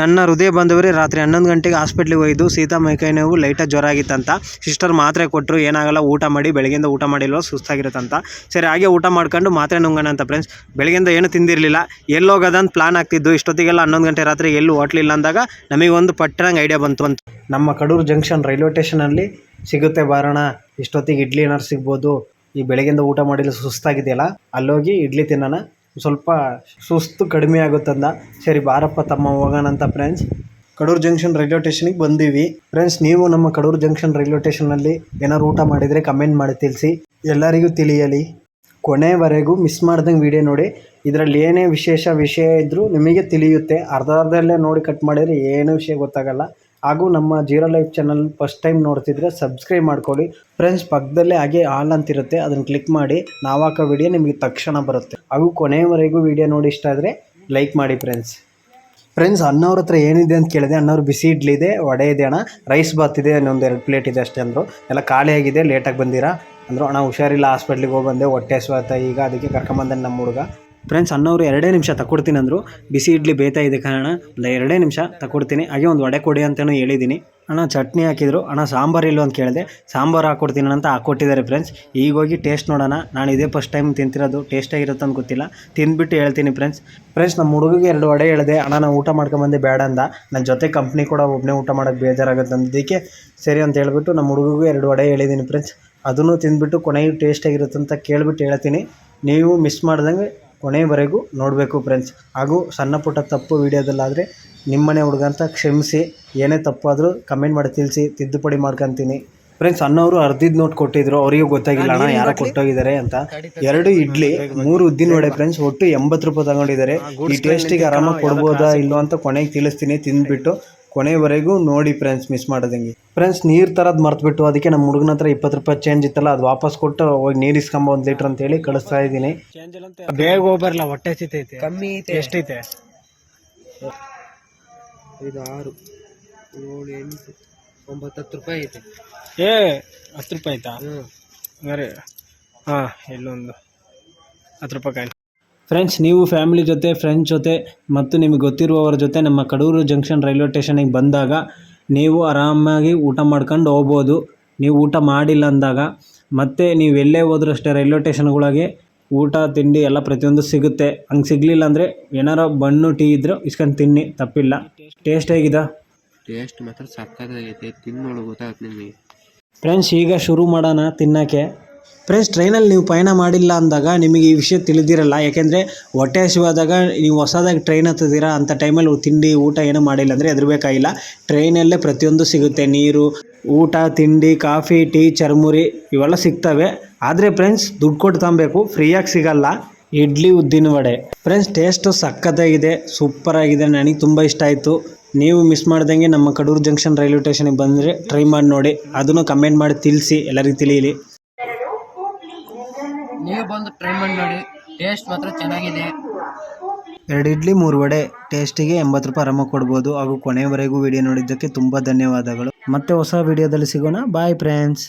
ನನ್ನ ಹೃದಯ ಬಂದವರೇ ರಾತ್ರಿ ಹನ್ನೊಂದು ಗಂಟೆಗೆ ಹಾಸ್ಪಿಟ್ಲಿಗೆ ಹೋಗಿದ್ದು, ಸೀತಾ ಮೈಕೈ ನೋವು ಲೈಟಾಗಿ ಜ್ವರ ಆಗಿತ್ತಂತ. ಸಿಸ್ಟರ್ ಮಾತ್ರೆ ಕೊಟ್ಟರು ಏನಾಗಲ್ಲ, ಊಟ ಮಾಡಿ, ಬೆಳಗ್ಗೆಯಿಂದ ಊಟ ಮಾಡಿಲ್ವ, ಸುಸ್ತಾಗಿರುತ್ತಂತ. ಸರಿ, ಹಾಗೆ ಊಟ ಮಾಡ್ಕೊಂಡು ಮಾತ್ರೆ ನುಂಗೋಣ ಅಂತ ಫ್ರೆಂಡ್ಸ್ ಬೆಳಗ್ಗೆಯಿಂದ ಏನು ತಿಂದಿರಲಿಲ್ಲ. ಎಲ್ಲಿ ಹೋಗೋದಂತ ಪ್ಲಾನ್ ಆಗ್ತಿದ್ದು ಇಷ್ಟೊತ್ತಿಗೆಲ್ಲ ಹನ್ನೊಂದು ಗಂಟೆ ರಾತ್ರಿ ಎಲ್ಲೂ ಹೋಟ್ಲಿಲ್ಲ ಅಂದಾಗ ನಮಗೆ ಒಂದು ಪಟ್ಟಣಂಗೆ ಐಡಿಯಾ ಬಂತು ಅಂತ. ನಮ್ಮ ಕಡೂರು ಜಂಕ್ಷನ್ ರೈಲ್ವೆ ಸ್ಟೇಷನಲ್ಲಿ ಸಿಗುತ್ತೆ ಬಾರೋಣ. ಇಷ್ಟೊತ್ತಿಗೆ ಇಡ್ಲಿ ಏನಾರು ಸಿಗ್ಬೋದು. ಈ ಬೆಳಗ್ಗೆಯಿಂದ ಊಟ ಮಾಡಿಲ್ಲ ಸುಸ್ತಾಗಿದೆಯಲ್ಲ? ಅಲ್ಲೋಗಿ ಇಡ್ಲಿ ತಿನ್ನೋಣ. ಸ್ವಲ್ಪ ಸುಸ್ತು ಕಡಿಮೆ ಆಗುತ್ತಂದ. ಸರಿ, ಬಾರಪ್ಪ ತಮ್ಮ, ಹೋಗೋಣ ಅಂತ ಫ್ರೆಂಡ್ಸ್ ಕಡೂರು ಜಂಕ್ಷನ್ ರೈಲ್ವೆ ಸ್ಟೇಷನಿಗೆ ಬಂದೀವಿ. ಫ್ರೆಂಡ್ಸ್ ನೀವು ನಮ್ಮ ಕಡೂರು ಜಂಕ್ಷನ್ ರೈಲ್ವೆ ಸ್ಟೇಷನಲ್ಲಿ ಏನಾರು ಊಟ ಮಾಡಿದರೆ ಕಮೆಂಟ್ ಮಾಡಿ ತಿಳಿಸಿ. ಎಲ್ಲರಿಗೂ ತಿಳಿಯಲಿ. ಕೊನೆವರೆಗೂ ಮಿಸ್ ಮಾಡ್ದಂಗೆ ವಿಡಿಯೋ ನೋಡಿ. ಇದರಲ್ಲಿ ಏನೇ ವಿಶೇಷ ವಿಷಯ ಇದ್ದರೂ ನಿಮಗೆ ತಿಳಿಯುತ್ತೆ. ಅರ್ಧ ಅರ್ಧದಲ್ಲೇ ನೋಡಿ ಕಟ್ ಮಾಡಿದರೆ ಏನೂ ವಿಷಯ ಗೊತ್ತಾಗಲ್ಲ. ಹಾಗೂ ನಮ್ಮ zero life channel first time ನೋಡ್ತಿದ್ರೆ ಸಬ್ಸ್ಕ್ರೈಬ್ ಮಾಡ್ಕೊಳ್ಳಿ. ಫ್ರೆಂಡ್ಸ್, ಪಕ್ಕದಲ್ಲೇ ಹಾಗೆ ಆಲ್ ಅಂತಿರುತ್ತೆ, ಅದನ್ನು ಕ್ಲಿಕ್ ಮಾಡಿ. ನಾವು ಹಾಕೋ ವಿಡಿಯೋ ನಿಮಗೆ ತಕ್ಷಣ ಬರುತ್ತೆ. ಹಾಗೂ ಕೊನೆಯವರೆಗೂ ವಿಡಿಯೋ ನೋಡಿ ಇಷ್ಟ ಆದರೆ ಲೈಕ್ ಮಾಡಿ ಫ್ರೆಂಡ್ಸ್. ಫ್ರೆಂಡ್ಸ್, ಅಣ್ಣವ್ರ ಹತ್ರ ಏನಿದೆ ಅಂತ ಕೇಳಿದೆ. ಅಣ್ಣವ್ರು ಬಿಸಿ ಇಡ್ಲಿ ಇದೆ, ವಡೆ ಇದೆ ಅಣ್ಣ. ರೈಸ್ ಬಾತ್ ಇದೆ, ಇನ್ನೊಂದು ಎರಡು ಪ್ಲೇಟ್ ಇದೆ ಅಷ್ಟೇ ಅಂದರು. ಎಲ್ಲ ಖಾಲಿಯಾಗಿದೆ ಲೇಟಾಗಿ ಬಂದಿರಾ? ಅಂದರು, ಅಣ್ಣ, ಹುಷಾರಿಲ್ಲ ಹಾಸ್ಪಿಟ್ಲಿಗೆ ಹೋಗಿ ಬಂದೆ, ಹೊಟ್ಟೆ ಸ್ವಾತ ಈಗ ಅದಕ್ಕೆ ಕರ್ಕೊಂಬಂದೆ ನಮ್ಮ ಹುಡುಗ. ಫ್ರೆಂಡ್ಸ್ ಅನ್ನೋರು ಎರಡೇ ನಿಮಿಷ ತಗೊಡ್ತೀನಿ ಅಂದರು. ಬಿಸಿ ಇಡ್ಲಿ ಬೇಯ್ತಾ ಇದೆ ಕಾರಣ ಒಂದು ಎರಡೇ ನಿಮಿಷ ತಗೊಡ್ತೀನಿ ಹಾಗೆ ಒಂದು ವಡೆ ಕೊಡಿ ಅಂತಲೂ ಹೇಳಿದ್ದೀನಿ ಅಣ್ಣ, ಚಟ್ನಿ ಹಾಕಿದ್ರು. ಅಣ್ಣ, ಸಾಂಬಾರು ಇಲ್ಲೋ ಅಂತ ಕೇಳಿದೆ. ಸಾಂಬಾರು ಹಾಕ್ಕೊಡ್ತೀನಿ ಅಂತ ಹಾಕ್ಕೊಟ್ಟಿದ್ದಾರೆ ಫ್ರೆಂಡ್ಸ್ ಈಗ ಹೋಗಿ ಟೇಸ್ಟ್ ನೋಡೋಣ. ನಾನು ಇದೇ ಫಸ್ಟ್ ಟೈಮ್ ತಿಂತಿರೋದು. ಟೇಸ್ಟ್ ಆಗಿರುತ್ತೆ ಅಂತ ಗೊತ್ತಿಲ್ಲ. ತಿಂದ್ಬಿಟ್ಟು ಹೇಳ್ತೀನಿ ಫ್ರೆಂಡ್ಸ್ ಫ್ರೆಂಡ್ಸ್ ನಮ್ಮ ಹುಡುಗಿಗೆ ಎರಡು ವಡೆ ಹೇಳಿದೆ. ಅಣ್ಣ, ನಾನು ಊಟ ಮಾಡ್ಕೊಂಬಂದೆ ಬೇಡ ಅಂದ. ನನ್ನ ಜೊತೆ ಕಂಪ್ನಿ ಕೂಡ ಒಬ್ಬನೇ ಊಟ ಮಾಡೋಕ್ಕೆ ಬೇಜಾರಾಗುತ್ತೆ ಅಂದಿದ್ದಕ್ಕೆ ಸರಿ ಅಂತ ಹೇಳ್ಬಿಟ್ಟು ನಮ್ಮ ಹುಡುಗಿಗೂ ಎರಡು ವಡೆ ಹೇಳಿದ್ದೀನಿ ಫ್ರೆಂಡ್ಸ್ ಅದನ್ನು ತಿಂದ್ಬಿಟ್ಟು ಕೊನೆಗೆ ಟೇಸ್ಟಾಗಿರುತ್ತೆ ಅಂತ ಕೇಳಿಬಿಟ್ಟು ಹೇಳ್ತೀನಿ. ನೀವು ಮಿಸ್ ಮಾಡ್ದಂಗೆ ಕೊನೆಯವರೆಗೂ ನೋಡಬೇಕು ಫ್ರೆಂಡ್ಸ್ ಹಾಗೂ ಸಣ್ಣ ಪುಟ್ಟ ತಪ್ಪು ವೀಡಿಯೋದಲ್ಲಾದರೆ ನಿಮ್ಮನೆ ಹುಡುಗ ಅಂತ ಕ್ಷಮಿಸಿ. ಏನೇ ತಪ್ಪಾದರೂ ಕಮೆಂಟ್ ಮಾಡಿ ತಿಳಿಸಿ ತಿದ್ದುಪಡಿ ಮಾಡ್ಕೊತೀನಿ. ಫ್ರೆಂಡ್ಸ್ ಅನ್ನೋರು ಅರ್ಧದ ನೋಟ್ ಕೊಟ್ಟಿದ್ರು. ಅವರಿಗೂ ಗೊತ್ತಾಗಿಲ್ಲ ಅಣ್ಣ ಯಾರೋ ಕೊಟ್ಟೋಗಿದ್ದಾರೆ ಅಂತ. ಎರಡು ಇಡ್ಲಿ ಮೂರು ಉದ್ದಿನ ವಡೆ ಫ್ರೆಂಡ್ಸ್ ಒಟ್ಟು ಎಂಬತ್ತು ರೂಪಾಯಿ ತಗೊಂಡಿದ್ದಾರೆ. ಈ ಟೇಸ್ಟಿಗೆ ಆರಾಮಾಗಿ ಕೊಡ್ಬೋದಾ ಇಲ್ಲೋ ಅಂತ ಕೊನೆಗೆ ತಿಳಿಸ್ತೀನಿ ತಿಂದ್ಬಿಟ್ಟು. ಕೊನೆವರೆಗೂ ನೋಡಿ ಫ್ರೆಂಡ್ಸ್ ಮಿಸ್ ಮಾಡೋದಂಗೆ ಫ್ರೆಂಡ್ಸ್ ನೀರು ತರದ್ ಮರ್ತ್ಬಿಟ್ಟು ಅದಕ್ಕೆ ನಮ್ಮ ಹುಡುಗನ ಹತ್ರ ಇಪ್ಪತ್ತು ರೂಪಾಯಿ ಚೇಂಜ್ ಇತ್ತಲ್ಲ ಅದು ವಾಪಸ್ ಕೊಟ್ಟು ಹೋಗಿ ನೀರು ಇಸ್ಕೊಂಬ ಒಂದು ಲೀಟ್ರ್ ಅಂತ ಹೇಳಿ ಕಳಿಸ್ತಾ ಇದ್ದೀನಿ. ಬೇಗ ಹೋಗ್ಬರ್ಲ ಹೊಟ್ಟೆ ಸಿತೈತೆ ಕಮ್ಮಿ ಐತೆ. ಎಷ್ಟೈತೆ? ಐದು ಆರು ಏಳು ಎಂಟು ಒಂಬತ್ತು ಹತ್ತು ರೂಪಾಯಿ ಐತೆ. ಏ ಹತ್ತು ರೂಪಾಯಿ ಆಯ್ತಾ? ಹ್ಞೂ ಹಂಗಾರೆ ಹಾಂ ಇಲ್ಲೊಂದು ಹತ್ತು ರೂಪಾಯಿ ಕಾಯಿನ್ ಫ್ರೆಂಡ್ಸ್ ನೀವು ಫ್ಯಾಮಿಲಿ ಜೊತೆ ಫ್ರೆಂಡ್ಸ್ ಜೊತೆ ಮತ್ತು ನಿಮಗೆ ಗೊತ್ತಿರುವವರ ಜೊತೆ ನಮ್ಮ ಕಡೂರು ಜಂಕ್ಷನ್ ರೈಲ್ವೆ ಸ್ಟೇಷನಿಗೆ ಬಂದಾಗ ನೀವು ಆರಾಮಾಗಿ ಊಟ ಮಾಡ್ಕೊಂಡು ಹೋಗ್ಬೋದು. ನೀವು ಊಟ ಮಾಡಿಲ್ಲ ಅಂದಾಗ ಮತ್ತು ನೀವು ಎಲ್ಲೇ ಹೋದ್ರೂ ಅಷ್ಟೇ ರೈಲ್ವೆ ಸ್ಟೇಷನ್ಗಳಿಗೆ ಊಟ ತಿಂಡಿ ಎಲ್ಲ ಪ್ರತಿಯೊಂದು ಸಿಗುತ್ತೆ. ಹಂಗೆ ಸಿಗಲಿಲ್ಲ ಅಂದರೆ ಏನಾರ ಬಣ್ಣು ಟೀ ಇದ್ದರೂ ಇಸ್ಕೊಂಡು ತಿನ್ನಿ ತಪ್ಪಿಲ್ಲ. ಟೇಸ್ಟ್ ಹೇಗಿದೆ? ಟೇಸ್ಟ್ ಮಾತ್ರ ಸಕ್ಕತ್ತಾಗೈತೆ. ತಿನ್ನೋಳು ಗೊತ್ತಾಗುತ್ತೆ ನಿಮಗೆ. ಫ್ರೆಂಡ್ಸ್ ಈಗ ಶುರು ಮಾಡೋಣ ತಿನ್ನೋಕ್ಕೆ. ಫ್ರೆಂಡ್ಸ್ ಟ್ರೈನಲ್ಲಿ ನೀವು ಪಯಣ ಮಾಡಿಲ್ಲ ಅಂದಾಗ ನಿಮಗೆ ಈ ವಿಷಯ ತಿಳಿದಿರಲ್ಲ. ಯಾಕೆಂದರೆ ಹೊಟ್ಟೆ ಹಸಿವಾದಾಗ ನೀವು ಹೊಸದಾಗಿ ಟ್ರೈನ್ ಹತ್ತಿದ್ದೀರಾ ಅಂಥ ಟೈಮಲ್ಲಿ ತಿಂಡಿ, ಊಟ ಏನೂ ಮಾಡಿಲ್ಲ ಅಂದರೆ ಹೆದರಬೇಕಾಗಿಲ್ಲ. ಟ್ರೈನಲ್ಲೇ ಪ್ರತಿಯೊಂದು ಸಿಗುತ್ತೆ. ನೀರು, ಊಟ, ತಿಂಡಿ, ಕಾಫಿ, ಟೀ, ಚರ್ಮುರಿ ಇವೆಲ್ಲ ಸಿಗ್ತವೆ. ಆದರೆ ಫ್ರೆಂಡ್ಸ್ ದುಡ್ಡು ಕೊಟ್ಟು ತಗೊಬೇಕು. ಫ್ರೀಯಾಗಿ ಸಿಗಲ್ಲ. ಇಡ್ಲಿ, ಉದ್ದಿನ ವಡೆ. ಫ್ರೆಂಡ್ಸ್ ಟೇಸ್ಟು ಸಖತ್ತಾಗಿದೆ ಸೂಪರಾಗಿದೆ ನನಗೆ ತುಂಬ ಇಷ್ಟ ಆಯಿತು. ನೀವು ಮಿಸ್ ಮಾಡ್ದಂಗೆ ನಮ್ಮ ಕಡೂರು ಜಂಕ್ಷನ್ ರೈಲ್ವೆ ಸ್ಟೇಷನಿಗೆ ಬಂದರೆ ಟ್ರೈ ಮಾಡಿ ನೋಡಿ. ಅದನ್ನು ಕಮೆಂಟ್ ಮಾಡಿ ತಿಳಿಸಿ. ಎಲ್ಲರಿಗೂ ತಿಳಿಯಲಿ ನೀವು ಬಂದು ಟ್ರೈ ಮಾಡಿ ನೋಡಿ ಟೇಸ್ಟ್ ಮಾತ್ರ ಚೆನ್ನಾಗಿದೆ. ಎರಡು ಇಡ್ಲಿ, ಮೂರು ವಡೆ ಟೇಸ್ಟಿಗೆ ಎಂಬತ್ತು ರೂಪಾಯಿ ಆರಾಮಾಗಿ ಕೊಡ್ಬೋದು. ಹಾಗೂ ಕೊನೆಯವರೆಗೂ ವಿಡಿಯೋ ನೋಡಿದ್ದಕ್ಕೆ ತುಂಬ ಧನ್ಯವಾದಗಳು. ಮತ್ತೆ ಹೊಸ ವಿಡಿಯೋದಲ್ಲಿ ಸಿಗೋಣ. Bye friends